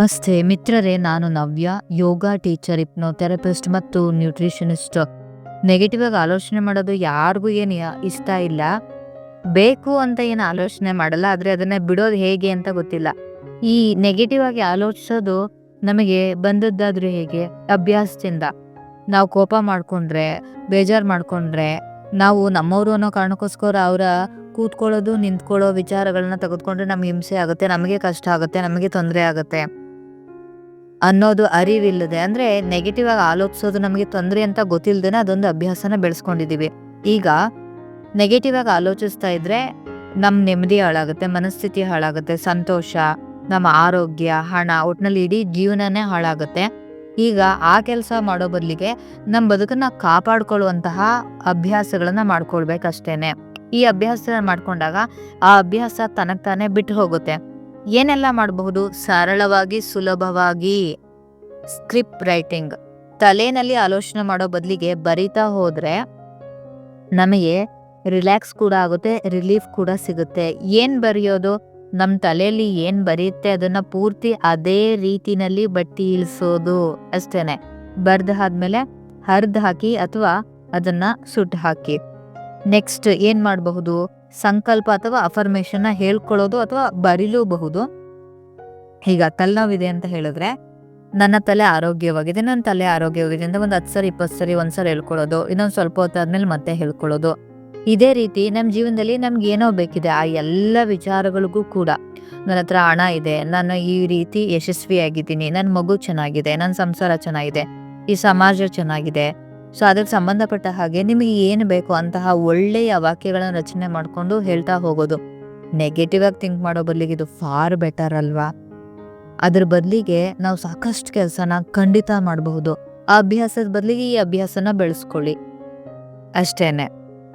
ನಮಸ್ತೆ ಮಿತ್ರರೇ, ನಾನು ನವ್ಯ, ಯೋಗ ಟೀಚರ್ ಥೆರಪಿಸ್ಟ್ ಮತ್ತು ನ್ಯೂಟ್ರಿಷನಿಸ್ಟ್. ನೆಗೆಟಿವ್ ಆಗಿ ಆಲೋಚನೆ ಮಾಡೋದು ಯಾರಿಗೂ ಏನು ಇಷ್ಟ ಇಲ್ಲ. ಬೇಕು ಅಂತ ಏನು ಆಲೋಚನೆ ಮಾಡಲ್ಲ, ಆದರೆ ಅದನ್ನ ಬಿಡೋದು ಹೇಗೆ ಅಂತ ಗೊತ್ತಿಲ್ಲ. ಈ ನೆಗೆಟಿವ್ ಆಗಿ ಆಲೋಚಿಸೋದು ನಮಗೆ ಬಂದದ್ದಾದ್ರೂ ಹೇಗೆ? ಅಭ್ಯಾಸದಿಂದ. ನಾವು ಕೋಪ ಮಾಡ್ಕೊಂಡ್ರೆ, ಬೇಜಾರು ಮಾಡ್ಕೊಂಡ್ರೆ, ನಾವು ನಮ್ಮವರು ಅನ್ನೋ ಕಾರಣಕ್ಕೋಸ್ಕರ ಅವರ ಕೂತ್ಕೊಳ್ಳೋದು, ನಿಂತ್ಕೊಳ್ಳೋ ವಿಚಾರಗಳನ್ನ ತೆಗೆದುಕೊಂಡ್ರೆ ನಮ್ಗೆ ಹಿಂಸೆ ಆಗುತ್ತೆ, ನಮಗೆ ಕಷ್ಟ ಆಗುತ್ತೆ, ನಮಗೆ ತೊಂದರೆ ಆಗುತ್ತೆ. ಅನ್ನೋದು ಅರಿವಿಲ್ಲದೆ, ಅಂದ್ರೆ ನೆಗೆಟಿವ್ ಆಗಿ ಆಲೋಚಿಸೋದು ನಮಗೆ ತೊಂದರೆ ಅಂತ ಗೊತ್ತಿಲ್ಲದೇನೆ ಅದೊಂದು ಅಭ್ಯಾಸನ ಬೆಳೆಸ್ಕೊಂಡಿದೀವಿ. ಈಗ ನೆಗೆಟಿವ್ ಆಗಿ ಆಲೋಚಿಸ್ತಾ ಇದ್ರೆ ನಮ್ಮ ನೆಮ್ಮದಿ ಹಾಳಾಗುತ್ತೆ, ಮನಸ್ಥಿತಿ ಹಾಳಾಗುತ್ತೆ, ಸಂತೋಷ, ನಮ್ಮ ಆರೋಗ್ಯ, ಹಣ, ಒಟ್ನಲ್ಲಿ ಇಡೀ ಜೀವನನೇ ಹಾಳಾಗುತ್ತೆ. ಈಗ ಆ ಕೆಲಸ ಮಾಡೋ ಬದಲಿಗೆ ನಮ್ಮ ಬದುಕನ್ನ ಕಾಪಾಡ್ಕೊಳ್ಳುವಂತಹ ಅಭ್ಯಾಸಗಳನ್ನ ಮಾಡ್ಕೊಳ್ಬೇಕಷ್ಟೇನೆ. ಈ ಅಭ್ಯಾಸ ಮಾಡ್ಕೊಂಡಾಗ ಆ ಅಭ್ಯಾಸ ತನಗ್ ತಾನೇ ಬಿಟ್ಟು ಹೋಗುತ್ತೆ. ಏನೆಲ್ಲ ಮಾಡಬಹುದು? ಸರಳವಾಗಿ, ಸುಲಭವಾಗಿ. Script writing. ತಲೆನಲ್ಲಿ ಆಲೋಚನೆ ಮಾಡೋ ಬದಲಿಗೆ ಬರಿತಾ ಹೋದ್ರೆ ನಮಗೆ ರಿಲ್ಯಾಕ್ಸ್ ಕೂಡ ಆಗುತ್ತೆ, ರಿಲೀಫ್ ಕೂಡ ಸಿಗುತ್ತೆ. ಏನ್ ಬರೆಯೋದು? ನಮ್ಮ ತಲೆಯಲ್ಲಿ ಏನ್ ಬರೆಯುತ್ತೆ ಅದನ್ನ ಪೂರ್ತಿ ಅದೇ ರೀತಿನಲ್ಲಿ ಬಟ್ಟಿ ಇಳಿಸೋದು ಅಷ್ಟೇನೆ. ಬರ್ದ್ ಆದ್ಮೇಲೆ ಹರಿದ್ ಹಾಕಿ ಅಥವಾ ಅದನ್ನ ಸುಟ್ಟು ಹಾಕಿ. ನೆಕ್ಸ್ಟ್ ಏನ್ ಮಾಡಬಹುದು? ಸಂಕಲ್ಪ ಅಥವಾ ಅಫರ್ಮೇಷನ್ನ ಹೇಳ್ಕೊಳ್ಳೋದು ಅಥವಾ ಬರೀಲೂಬಹುದು. ಈಗ ತಲೆನೋವಿದೆ ಅಂತ ಹೇಳಿದ್ರೆ, ನನ್ನ ತಲೆ ಆರೋಗ್ಯವಾಗಿದೆ, ನನ್ನ ತಲೆ ಆರೋಗ್ಯವಾಗಿದೆ ಅಂತ ಒಂದು ಹತ್ತು ಸರಿ, ಇಪ್ಪತ್ತು ಸರಿ ಒಂದ್ಸರಿ ಹೇಳ್ಕೊಳ್ಳೋದು, ಇನ್ನೊಂದು ಸ್ವಲ್ಪ ಹೊತ್ತಾದ್ಮೇಲೆ ಮತ್ತೆ ಹೇಳ್ಕೊಳ್ಳೋದು. ಇದೇ ರೀತಿ ನಮ್ಮ ಜೀವನದಲ್ಲಿ ನಮ್ಗೆ ಏನೋ ಬೇಕಿದೆ, ಆ ಎಲ್ಲ ವಿಚಾರಗಳಿಗೂ ಕೂಡ. ನನ್ನ ಹತ್ರ ಹಣ ಇದೆ, ನಾನು ಈ ರೀತಿ ಯಶಸ್ವಿಯಾಗಿದ್ದೀನಿ ನನ್ನ ಮಗು ಚೆನ್ನಾಗಿದೆ ನನ್ನ ಸಂಸಾರ ಚೆನ್ನಾಗಿದೆ, ಈ ಸಮಾಜ ಚೆನ್ನಾಗಿದೆ ಸೊ ಅದಕ್ಕೆ ಸಂಬಂಧಪಟ್ಟ ಹಾಗೆ ನಿಮಗೆ ಏನು ಬೇಕು ಅಂತಹ ಒಳ್ಳೆಯ ವಾಕ್ಯಗಳನ್ನ ರಚನೆ ಮಾಡಿಕೊಂಡು ಹೇಳ್ತಾ ಹೋಗೋದು. ನೆಗೆಟಿವ್ ಆಗಿ ಥಿಂಕ್ ಮಾಡೋ ಬದಲಿಗೆ ಇದು ಫಾರ್ ಬೆಟರ್ ಅಲ್ವಾ? ಅದ್ರ ಬದಲಿಗೆ ನಾವು ಸಾಕಷ್ಟು ಕೆಲಸನ ಖಂಡಿತ ಮಾಡಬಹುದು. ಆ ಅಭ್ಯಾಸದ ಬದಲಿಗೆ ಈ ಅಭ್ಯಾಸನ ಬೆಳೆಸ್ಕೊಳ್ಳಿ. ಅಷ್ಟೇನೆ.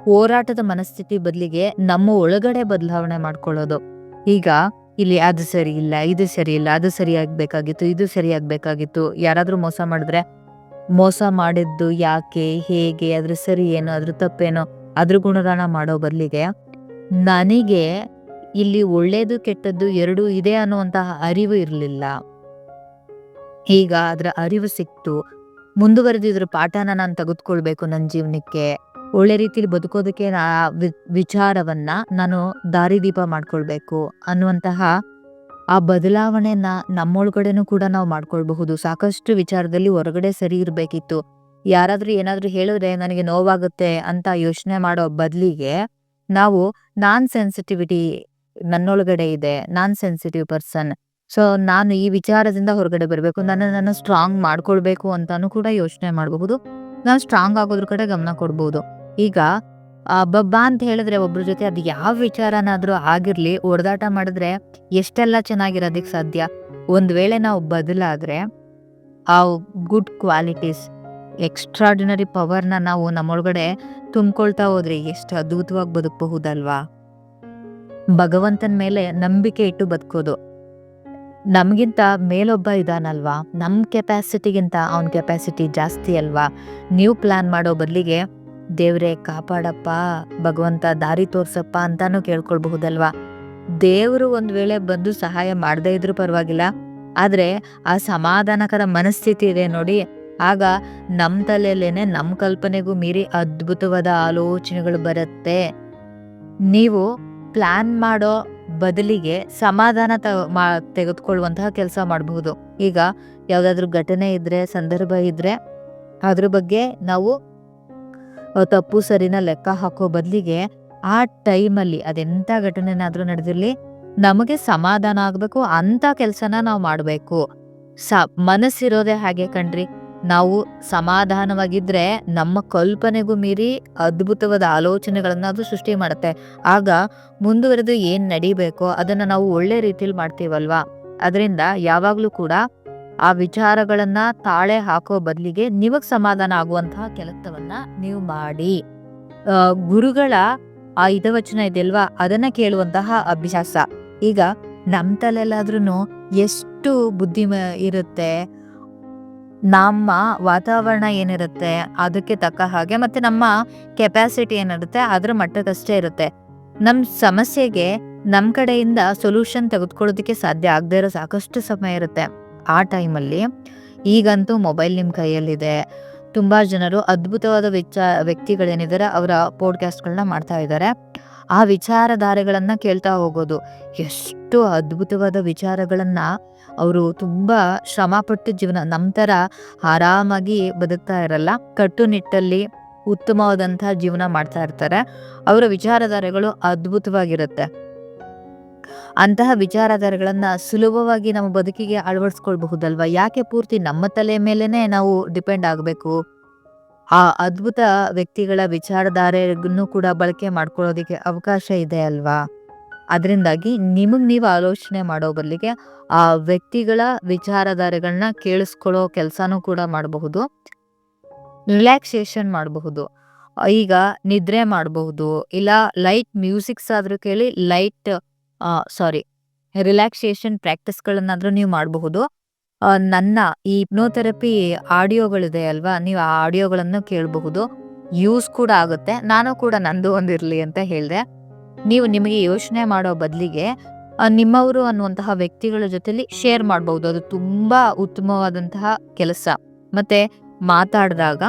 ಹೋರಾಟದ ಮನಸ್ಥಿತಿ ಬದಲಿಗೆ ನಮ್ಮ ಒಳಗಡೆ ಬದಲಾವಣೆ ಮಾಡ್ಕೊಳ್ಳೋದು. ಈಗ ಇಲ್ಲಿ ಅದು ಸರಿ ಇಲ್ಲ, ಇದು ಸರಿ ಇಲ್ಲ, ಅದು ಸರಿಯಾಗಬೇಕಾಗಿತ್ತು ಇದು ಸರಿಯಾಗಬೇಕಾಗಿತ್ತು ಯಾರಾದರೂ ಮೋಸ ಮಾಡಿದ್ರೆ ಮೋಸ ಮಾಡಿದ್ದು ಯಾಕೆ, ಹೇಗೆ, ಅದ್ರ ಸರಿ ಏನು, ಅದ್ರ ತಪ್ಪೇನೋ, ಅದ್ರ ಗುಣಗಾನ ಮಾಡೋ ಬದಲಿಗೆ ನನಗೆ ಇಲ್ಲಿ ಒಳ್ಳೇದು ಕೆಟ್ಟದ್ದು ಎರಡೂ ಇದೆ ಅನ್ನುವಂತಹ ಅರಿವು ಇರಲಿಲ್ಲ. ಈಗ ಅದರ ಅರಿವು ಸಿಕ್ತು. ಮುಂದುವರೆದಿದ್ರ ಪಾಠನ ನಾನು ತೆಗೆದುಕೊಳ್ಬೇಕು ನನ್ನ ಜೀವನಕ್ಕೆ. ಒಳ್ಳೆ ರೀತಿಲಿ ಬದುಕೋದಕ್ಕೆ ನಾ ವಿಚಾರವನ್ನ ನಾನು ದಾರಿದೀಪ ಮಾಡ್ಕೊಳ್ಬೇಕು ಅನ್ನುವಂತಹ ಆ ಬದಲಾವಣೆನ ನಮ್ಮೊಳಗಡೆನೂ ಕೂಡ ನಾವು ಮಾಡ್ಕೊಳ್ಬಹುದು. ಸಾಕಷ್ಟು ವಿಚಾರದಲ್ಲಿ ಹೊರಗಡೆ ಸರಿ ಇರಬೇಕಿತ್ತು. ಯಾರಾದ್ರೂ ಏನಾದ್ರೂ ಹೇಳಿದ್ರೆ ನನಗೆ ನೋವಾಗುತ್ತೆ ಅಂತ ಯೋಚನೆ ಮಾಡೋ ಬದಲಿಗೆ ನಾವು ನಾನ್ ಸೆನ್ಸಿಟಿವಿಟಿ ನನ್ನೊಳಗಡೆ ಇದೆ. ನಾನ್ ಸೆನ್ಸಿಟಿವ್ ಪರ್ಸನ್. ಸೊ, ನಾನು ಈ ವಿಚಾರದಿಂದ ಹೊರಗಡೆ ಬರಬೇಕು. ನನ್ನ ನಾನು ಸ್ಟ್ರಾಂಗ್ ಮಾಡ್ಕೊಳ್ಬೇಕು ಅಂತಾನು ಕೂಡ ಯೋಚನೆ ಮಾಡಬಹುದು. ನಾನು ಸ್ಟ್ರಾಂಗ್ ಆಗೋದ್ರ ಕಡೆ ಗಮನ ಕೊಡ್ಬೋದು. ಈಗ ಆ, ಬಬ್ಬಾ ಅಂತ ಹೇಳಿದ್ರೆ ಒಬ್ಬರ ಜೊತೆ ಅದು ಯಾವ ವಿಚಾರನಾದ್ರೂ ಆಗಿರ್ಲಿ ಹೊಡೆದಾಟ ಮಾಡಿದ್ರೆ ಎಷ್ಟೆಲ್ಲ ಚೆನ್ನಾಗಿರೋದಕ್ಕೆ ಸಾಧ್ಯ? ಒಂದ್ ವೇಳೆ ನಾವು ಬದಲಾದ್ರೆ ಆ ಗುಡ್ ಕ್ವಾಲಿಟೀಸ್ ಎಕ್ಸ್ಟ್ರಾಡಿನರಿ ಪವರ್ನ ನಾವು ನಮ್ಮೊಳಗಡೆ ತುಂಬಿಕೊಳ್ತಾ ಹೋದ್ರೆ ಎಷ್ಟು ಅದ್ಭುತವಾಗಿ ಬದುಕಬಹುದಲ್ವಾ? ಭಗವಂತನ ಮೇಲೆ ನಂಬಿಕೆ ಇಟ್ಟು ಬದುಕೋದು. ನಮಗಿಂತ ಮೇಲೊಬ್ಬ ಇದಾನಲ್ವಾ? ನಮ್ಮ ಕೆಪಾಸಿಟಿಗಿಂತ ಅವನ ಕೆಪಾಸಿಟಿ ಜಾಸ್ತಿ ಅಲ್ವಾ? ನೀವು ಪ್ಲಾನ್ ಮಾಡೋ ಬದಲಿಗೆ ದೇವ್ರೆ ಕಾಪಾಡಪ್ಪ, ಭಗವಂತ ದಾರಿ ತೋರ್ಸಪ್ಪ ಅಂತಾನು ಕೇಳ್ಕೊಳ್ಬಹುದಲ್ವಾ? ದೇವರು ಒಂದ್ ವೇಳೆ ಬಂದು ಸಹಾಯ ಮಾಡದೇ ಇದ್ರೂ ಪರವಾಗಿಲ್ಲ, ಆದ್ರೆ ಆ ಸಮಾಧಾನಕರ ಮನಸ್ಥಿತಿ ಇದೆ ನೋಡಿ. ಆಗ ನಮ್ ತಲೆಯಲ್ಲೇನೆ ನಮ್ ಕಲ್ಪನೆಗೂ ಮೀರಿ ಅದ್ಭುತವಾದ ಆಲೋಚನೆಗಳು ಬರುತ್ತೆ. ನೀವು ಪ್ಲಾನ್ ಮಾಡೋ ಬದಲಿಗೆ ಸಮಾಧಾನ ತೆಗೆದುಕೊಳ್ಳುವಂತಹ ಕೆಲಸ ಮಾಡಬಹುದು. ಈಗ ಯಾವ್ದಾದ್ರು ಘಟನೆ ಇದ್ರೆ, ಸಂದರ್ಭ ಇದ್ರೆ, ಅದ್ರ ಬಗ್ಗೆ ನಾವು ತಪ್ಪು ಸರಿನ ಲೆಕ್ಕ ಹಾಕೋ ಬದಲಿಗೆ ಆ ಟೈಮಲ್ಲಿ ಅದೆಂತ ಘಟನೆನಾದರೂ ನಡೆದಿರ್ಲಿ, ನಮಗೆ ಸಮಾಧಾನ ಆಗ್ಬೇಕು ಅಂತ ಕೆಲಸನ ನಾವು ಮಾಡಬೇಕು. ಸ, ಮನಸ್ಸಿರೋದೇ ಹಾಗೆ ಕಣ್ರಿ. ನಾವು ಸಮಾಧಾನವಾಗಿದ್ರೆ ನಮ್ಮ ಕಲ್ಪನೆಗೂ ಮೀರಿ ಅದ್ಭುತವಾದ ಆಲೋಚನೆಗಳನ್ನ ಅದು ಸೃಷ್ಟಿ ಮಾಡುತ್ತೆ. ಆಗ ಮುಂದುವರೆದು ಏನ್ ನಡಿಬೇಕೋ ಅದನ್ನ ನಾವು ಒಳ್ಳೆ ರೀತಿಲಿ ಮಾಡ್ತೀವಲ್ವಾ? ಅದರಿಂದ ಯಾವಾಗ್ಲೂ ಕೂಡ ಆ ವಿಚಾರಗಳನ್ನ ತಾಳೆ ಹಾಕೋ ಬದಲಿಗೆ ನಿಮಗ್ ಸಮಾಧಾನ ಆಗುವಂತಹ ಕೆಲಸವನ್ನ ನೀವು ಮಾಡಿ. ಗುರುಗಳ ಆ ಇದವಚನ ಇದೆಲ್ವಾ ಅದನ್ನ ಕೇಳುವಂತಹ ಅಭ್ಯಾಸ. ಈಗ ನಮ್ ತಲೆಲ್ಲಾದ್ರೂ ಎಷ್ಟು ಬುದ್ಧಿ ಇರುತ್ತೆ, ನಮ್ಮ ವಾತಾವರಣ ಏನಿರುತ್ತೆ, ಅದಕ್ಕೆ ತಕ್ಕ ಹಾಗೆ ಮತ್ತೆ ನಮ್ಮ ಕೆಪಾಸಿಟಿ ಏನಿರುತ್ತೆ, ಅದ್ರ ಮಟ್ಟಕ್ಕಷ್ಟೇ ಇರುತ್ತೆ. ನಮ್ ಸಮಸ್ಯೆಗೆ ನಮ್ ಕಡೆಯಿಂದ ಸೊಲ್ಯೂಷನ್ ತೆಗೆದುಕೊಳ್ಳೋದಕ್ಕೆ ಸಾಧ್ಯ ಆಗದೆ ಇರೋ ಸಾಕಷ್ಟು ಸಮಯ ಇರುತ್ತೆ. ಆ ಟೈಮಲ್ಲಿ ಈಗಂತೂ ಮೊಬೈಲ್ ನಿಮ್ಮ ಕೈಯಲ್ಲಿದೆ. ತುಂಬ ಜನರು ಅದ್ಭುತವಾದ ವಿಚ ವ್ಯಕ್ತಿಗಳೇನಿದ್ದಾರೆ ಅವರ ಪಾಡ್ಕಾಸ್ಟ್ಗಳನ್ನ ಮಾಡ್ತಾ ಇದ್ದಾರೆ ಆ ವಿಚಾರಧಾರೆಗಳನ್ನು ಕೇಳ್ತಾ ಹೋಗೋದು, ಎಷ್ಟು ಅದ್ಭುತವಾದ ವಿಚಾರಗಳನ್ನು ಅವರು ತುಂಬ ಶ್ರಮಪಟ್ಟು ಜೀವನ ನಮ್ಮ ಥರ ಆರಾಮಾಗಿ ಬದುಕ್ತಾ ಇರಲ್ಲ, ಕಟ್ಟುನಿಟ್ಟಲ್ಲಿ ಉತ್ತಮವಾದಂಥ ಜೀವನ ಮಾಡ್ತಾ ಇರ್ತಾರೆ. ಅವರ ವಿಚಾರಧಾರೆಗಳು ಅದ್ಭುತವಾಗಿರುತ್ತೆ. ಅಂತಹ ವಿಚಾರಧಾರೆಗಳನ್ನು ಸುಲಭವಾಗಿ ನಮ್ಮ ಬದುಕಿಗೆ ಅಳವಡಿಸ್ಕೊಳ್ಬಹುದಲ್ವಾ? ಯಾಕೆ ಪೂರ್ತಿ ನಮ್ಮ ತಲೆ ಮೇಲೇನೆ ನಾವು ಡಿಪೆಂಡ್ ಆಗಬೇಕು? ಆ ಅದ್ಭುತ ವ್ಯಕ್ತಿಗಳ ವಿಚಾರಧಾರೆಯನ್ನು ಕೂಡ ಬಳಕೆ ಮಾಡ್ಕೊಳ್ಳೋದಕ್ಕೆ ಅವಕಾಶ ಇದೆ ಅಲ್ವಾ? ಅದರಿಂದಾಗಿ ನಿಮಗೆ ನೀವು ಆಲೋಚನೆ ಮಾಡೋ ಬದಲಿಗೆ ಆ ವ್ಯಕ್ತಿಗಳ ವಿಚಾರಧಾರೆಗಳನ್ನ ಕೇಳಿಸ್ಕೊಳ್ಳೋ ಕೆಲಸನೂ ಕೂಡ ಮಾಡಬಹುದು. ರಿಲ್ಯಾಕ್ಸೇಷನ್ ಮಾಡಬಹುದು. ಈಗ ನಿದ್ರೆ ಮಾಡಬಹುದು. ಇಲ್ಲ ಲೈಟ್ ಮ್ಯೂಸಿಕ್ಸ್ ಆದರೂ ಕೇಳಿ ಲೈಟ್ ಸಾರಿ ರಿಲ್ಯಾಕ್ಸೇಷನ್ ಪ್ರಾಕ್ಟೀಸ್ಗಳನ್ನಾದರೂ ನೀವು ಮಾಡಬಹುದು. ನನ್ನ ಈ ಇಪ್ನೋಥೆರಪಿ ಆಡಿಯೋಗಳಿದೆ ಅಲ್ವಾ? ನೀವು ಆ ಆಡಿಯೋಗಳನ್ನು ಕೇಳಬಹುದು. ಯೂಸ್ ಕೂಡ ಆಗುತ್ತೆ. ನಾನು ಕೂಡ ನಂದು ಒಂದಿರಲಿ ಅಂತ ಹೇಳಿದೆ. ನೀವು ನಿಮಗೆ ಯೋಚನೆ ಮಾಡೋ ಬದಲಿಗೆ ನಿಮ್ಮವರು ಅನ್ನುವಂತಹ ವ್ಯಕ್ತಿಗಳ ಜೊತೆಲಿ ಶೇರ್ ಮಾಡಬಹುದು. ಅದು ತುಂಬಾ ಉತ್ತಮವಾದಂತಹ ಕೆಲಸ. ಮತ್ತೆ ಮಾತಾಡಿದಾಗ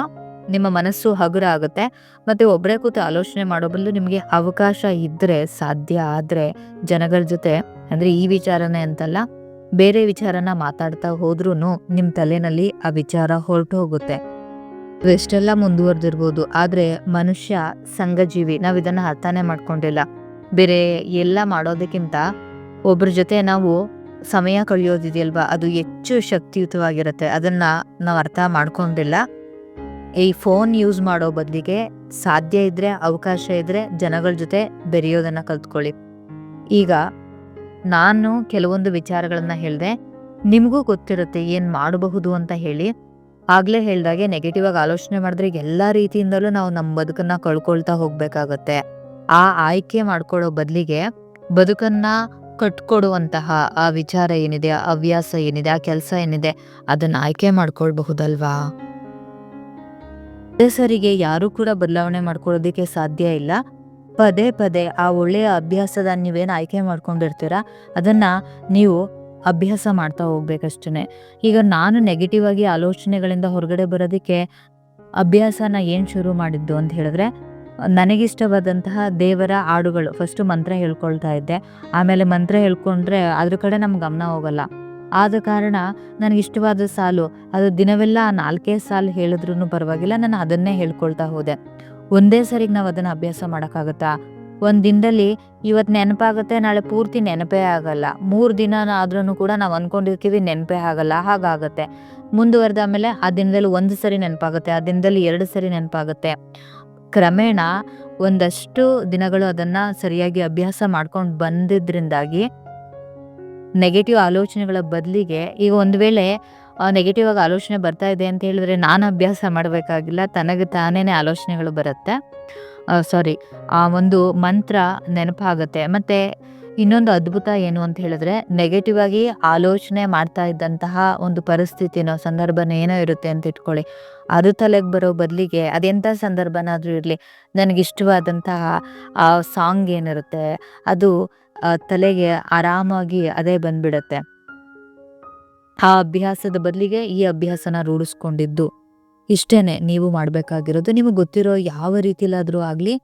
ನಿಮ್ಮ ಮನಸ್ಸು ಹಗುರ ಆಗುತ್ತೆ. ಮತ್ತೆ ಒಬ್ಬರೇ ಕೂತು ಆಲೋಚನೆ ಮಾಡೋ ಬದಲು ನಿಮಗೆ ಅವಕಾಶ ಇದ್ರೆ, ಸಾಧ್ಯ ಆದ್ರೆ ಜನಗಳ ಜೊತೆ, ಅಂದ್ರೆ ಈ ವಿಚಾರನೇ ಅಂತಲ್ಲ, ಬೇರೆ ವಿಚಾರನ ಮಾತಾಡ್ತಾ ಹೋದ್ರೂ ನಿಮ್ಮ ತಲೆನಲ್ಲಿ ಆ ವಿಚಾರ ಹೊರಟು ಹೋಗುತ್ತೆ ಎಷ್ಟೆಲ್ಲ ಮುಂದುವರೆದಿರ್ಬೋದು. ಆದ್ರೆ ಮನುಷ್ಯ ಸಂಘಜೀವಿ ನಾವು ಇದನ್ನ ಅರ್ಥನೇ ಮಾಡ್ಕೊಂಡಿಲ್ಲ. ಬೇರೆ ಎಲ್ಲ ಮಾಡೋದಕ್ಕಿಂತ ಒಬ್ರ ಜೊತೆ ನಾವು ಸಮಯ ಕಳೆಯೋದಿದೆಯಲ್ವಾ? ಅದು ಹೆಚ್ಚು ಶಕ್ತಿಯುತವಾಗಿರುತ್ತೆ. ಅದನ್ನ ನಾವು ಅರ್ಥ ಮಾಡ್ಕೊಂಡಿಲ್ಲ. ಈ ಫೋನ್ ಯೂಸ್ ಮಾಡೋ ಬದಲಿಗೆ ಸಾಧ್ಯ ಇದ್ರೆ, ಅವಕಾಶ ಇದ್ರೆ ಜನಗಳ ಜೊತೆ ಬೆರೆಯೋದನ್ನು ಕಲ್ತ್ಕೊಳ್ಳಿ. ಈಗ ನಾನು ಕೆಲವೊಂದು ವಿಚಾರಗಳನ್ನು ಹೇಳಿದೆ. ನಿಮಗೂ ಗೊತ್ತಿರುತ್ತೆ ಏನು ಮಾಡಬಹುದು ಅಂತ ಹೇಳಿ. ಆಗ್ಲೇ ಹೇಳ್ದಾಗೆ ನೆಗೆಟಿವ್ ಆಗಿ ಆಲೋಚನೆ ಮಾಡಿದ್ರೆ ಎಲ್ಲ ರೀತಿಯಿಂದಲೂ ನಾವು ನಮ್ಮ ಬದುಕನ್ನ ಕಳ್ಕೊಳ್ತಾ ಹೋಗ್ಬೇಕಾಗತ್ತೆ. ಆ ಆಯ್ಕೆ ಮಾಡ್ಕೊಳ್ಳೋ ಬದಲಿಗೆ ಬದುಕನ್ನ ಕಟ್ಕೊಡುವಂತಹ ಆ ವಿಚಾರ ಏನಿದೆ, ಆ ಹವ್ಯಾಸ ಏನಿದೆ, ಆ ಕೆಲಸ ಏನಿದೆ, ಅದನ್ನ ಆಯ್ಕೆ ಮಾಡ್ಕೊಳ್ಬಹುದಲ್ವಾ? ಸರಿಗೆ ಯಾರೂ ಕೂಡ ಬದಲಾವಣೆ ಮಾಡ್ಕೊಳ್ಳೋದಕ್ಕೆ ಸಾಧ್ಯ ಇಲ್ಲ. ಪದೇ ಪದೇ ಆ ಒಳ್ಳೆಯ ಅಭ್ಯಾಸದ ನೀವೇನು ಆಯ್ಕೆ ಮಾಡ್ಕೊಂಡಿರ್ತೀರ, ಅದನ್ನ ನೀವು ಅಭ್ಯಾಸ ಮಾಡ್ತಾ ಹೋಗ್ಬೇಕಷ್ಟೇ ಈಗ ನಾನು ನೆಗೆಟಿವ್ ಆಗಿ ಆಲೋಚನೆಗಳಿಂದ ಹೊರಗಡೆ ಬರೋದಕ್ಕೆ ಅಭ್ಯಾಸನ ಏನು ಶುರು ಮಾಡಿದ್ದು ಅಂತ ಹೇಳಿದ್ರೆ, ನನಗಿಷ್ಟವಾದಂತಹ ದೇವರ ಹಾಡುಗಳು ಫಸ್ಟು ಮಂತ್ರ ಹೇಳ್ಕೊಳ್ತಾ ಇದ್ದೆ. ಆಮೇಲೆ ಮಂತ್ರ ಹೇಳ್ಕೊಂಡ್ರೆ ಅದ್ರ ಕಡೆ ನಮ್ಮ ಗಮನ ಹೋಗಲ್ಲ. ಆದ ಕಾರಣ ನನಗಿಷ್ಟವಾದ ಸಾಲು, ಅದು ದಿನವೆಲ್ಲ ನಾಲ್ಕೇ ಸಾಲು ಹೇಳಿದ್ರು ಪರವಾಗಿಲ್ಲ, ನಾನು ಅದನ್ನೇ ಹೇಳ್ಕೊಳ್ತಾ ಹೋದೆ. ಒಂದೇ ಸರಿಗೆ ನಾವು ಅದನ್ನ ಅಭ್ಯಾಸ ಮಾಡೋಕ್ಕಾಗತ್ತಾ? ಒಂದು ದಿನದಲ್ಲಿ ಇವತ್ತು ನೆನಪಾಗುತ್ತೆ, ನಾಳೆ ಪೂರ್ತಿ ನೆನಪೇ ಆಗಲ್ಲ. ಮೂರು ದಿನ ಆದ್ರೂ ಕೂಡ ನಾವು ಅಂದ್ಕೊಂಡಿರ್ತೀವಿ ನೆನಪೇ ಆಗಲ್ಲ, ಹಾಗಾಗತ್ತೆ. ಮುಂದುವರೆದ ಆಮೇಲೆ ಆ ದಿನದಲ್ಲಿ ಒಂದು ಸರಿ ನೆನಪಾಗುತ್ತೆ, ಆ ದಿನದಲ್ಲಿ ಎರಡು ಸರಿ ನೆನಪಾಗುತ್ತೆ. ಕ್ರಮೇಣ ಒಂದಷ್ಟು ದಿನಗಳು ಅದನ್ನ ಸರಿಯಾಗಿ ಅಭ್ಯಾಸ ಮಾಡ್ಕೊಂಡು ಬಂದಿದ್ರಿಂದಾಗಿ ನೆಗೆಟಿವ್ ಆಲೋಚನೆಗಳ ಬದಲಿಗೆ ಈಗ ಒಂದು ವೇಳೆ ನೆಗೆಟಿವ್ ಆಗಿ ಆಲೋಚನೆ ಬರ್ತಾ ಇದೆ ಅಂತ ಹೇಳಿದ್ರೆ ನಾನು ಅಭ್ಯಾಸ ಮಾಡಬೇಕಾಗಿಲ್ಲ, ತನಗೆ ತಾನೇ ಆಲೋಚನೆಗಳು ಬರುತ್ತೆ. ಸಾರಿ ಆ ಒಂದು ಮಂತ್ರ ನೆನಪಾಗುತ್ತೆ. ಮತ್ತು ಇನ್ನೊಂದು ಅದ್ಭುತ ಏನು ಅಂತ ಹೇಳಿದ್ರೆ ನೆಗೆಟಿವ್ ಆಗಿ ಆಲೋಚನೆ ಮಾಡ್ತಾ ಇದ್ದಂತಹ ಒಂದು ಪರಿಸ್ಥಿತಿನೋ ಸಂದರ್ಭನ ಏನೋ ಇರುತ್ತೆ ಅಂತ ಇಟ್ಕೊಳ್ಳಿ. ಅದು ತಲೆಗೆ ಬರೋ ಬದಲಿಗೆ ಅದೆಂಥ ಸಂದರ್ಭನಾದರೂ ಇರಲಿ. ನನಗಿಷ್ಟವಾದಂತಹ ಆ ಸಾಂಗ್ ಏನಿರುತ್ತೆ, ಅದು ತಲೆಗೆ ಆರಾಮಾಗಿ ಅದೇ ಬಂದ್ಬಿಡತ್ತೆ. ಆ ಅಭ್ಯಾಸದ ಬದಲಿಗೆ ಈ ಅಭ್ಯಾಸನ ರೂಢಿಸ್ಕೊಂಡಿದ್ದು. ಇಷ್ಟೇನೆ, ನೀವು ಮಾಡಬೇಕಾಗಿರೋದು. ನಿಮಗೆ ಗೊತ್ತಿರೋ ಯಾವ ರೀತಿಲಾದರೂ ಆಗಲಿ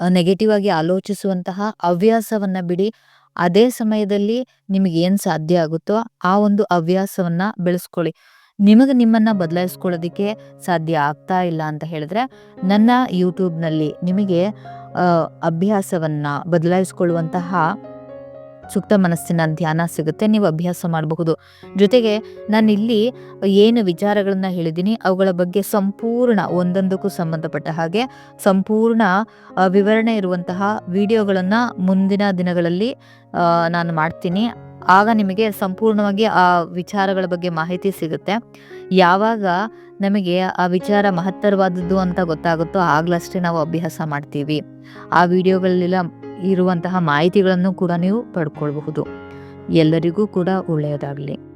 ನೆಗೆಟಿವ್ ಆಗಿ ಆಲೋಚಿಸುವಂತಹ ಹವ್ಯಾಸವನ್ನ ಬಿಡಿ. ಅದೇ ಸಮಯದಲ್ಲಿ ನಿಮಗೆ ಏನು ಸಾಧ್ಯ ಆಗುತ್ತೋ ಆ ಒಂದು ಹವ್ಯಾಸವನ್ನ ಬೆಳೆಸ್ಕೊಳ್ಳಿ. ನಿಮಗೆ ನಿಮ್ಮನ್ನ ಬದಲಾಯಿಸ್ಕೊಳ್ಳೋದಕ್ಕೆ ಸಾಧ್ಯ ಆಗ್ತಾ ಇಲ್ಲ ಅಂತ ಹೇಳಿದ್ರೆ, ನನ್ನ ಯೂಟ್ಯೂಬ್ನಲ್ಲಿ ನಿಮಗೆ ಅಭ್ಯಾಸವನ್ನ ಬದಲಾಯಿಸ್ಕೊಳ್ಳುವಂತಹ ಸೂಕ್ತ ಮನಸ್ಸಿನ ಧ್ಯಾನ ಸಿಗುತ್ತೆ. ನೀವು ಅಭ್ಯಾಸ ಮಾಡಬಹುದು. ಜೊತೆಗೆ ನಾನು ಇಲ್ಲಿ ಏನು ವಿಚಾರಗಳನ್ನು ಹೇಳಿದ್ದೀನಿ, ಅವುಗಳ ಬಗ್ಗೆ ಸಂಪೂರ್ಣ ಒಂದೊಂದಕ್ಕೂ ಸಂಬಂಧಪಟ್ಟ ಹಾಗೆ ಸಂಪೂರ್ಣ ವಿವರಣೆ ಇರುವಂತಹ ವಿಡಿಯೋಗಳನ್ನು ಮುಂದಿನ ದಿನಗಳಲ್ಲಿ ನಾನು ಮಾಡ್ತೀನಿ. ಆಗ ನಿಮಗೆ ಸಂಪೂರ್ಣವಾಗಿ ಆ ವಿಚಾರಗಳ ಬಗ್ಗೆ ಮಾಹಿತಿ ಸಿಗುತ್ತೆ. ಯಾವಾಗ ನಮಗೆ ಆ ವಿಚಾರ ಮಹತ್ತರವಾದದ್ದು ಅಂತ ಗೊತ್ತಾಗುತ್ತೋ ಆಗ್ಲಷ್ಟೇ ನಾವು ಅಭ್ಯಾಸ ಮಾಡ್ತೀವಿ. ಆ ವಿಡಿಯೋಗಳಲ್ಲೆಲ್ಲ ಇರುವಂತಹ ಮಾಹಿತಿಗಳನ್ನು ಕೂಡ ನೀವು ಪಡ್ಕೊಳ್ಬಹುದು. ಎಲ್ಲರಿಗೂ ಕೂಡ ಒಳ್ಳೆಯದಾಗಲಿ.